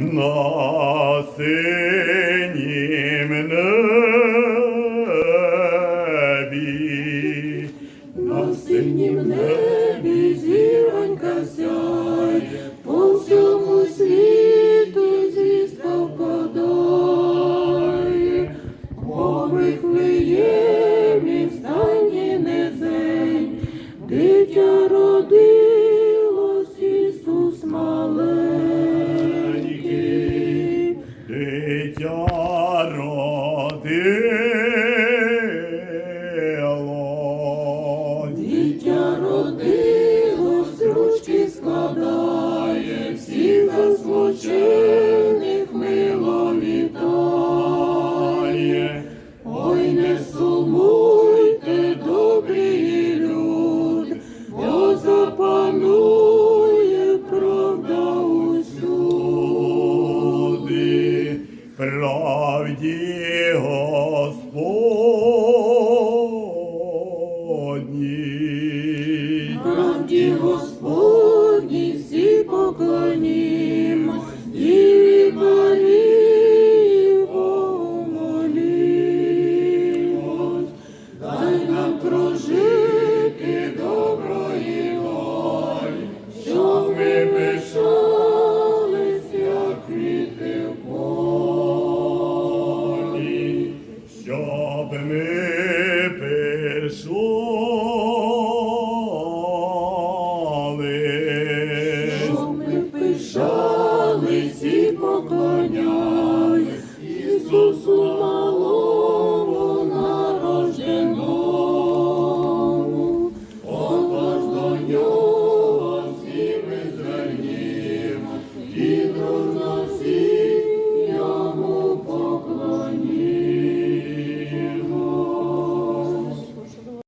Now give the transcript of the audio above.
на синім небі. На синім небі зіронька сяє, по всьому світу звістка подає. Бо Вифлеємі в стані низень, дитя родилось Ісус маленький. Дитя родилось. Правді Господній. Правді Господні і Ісусу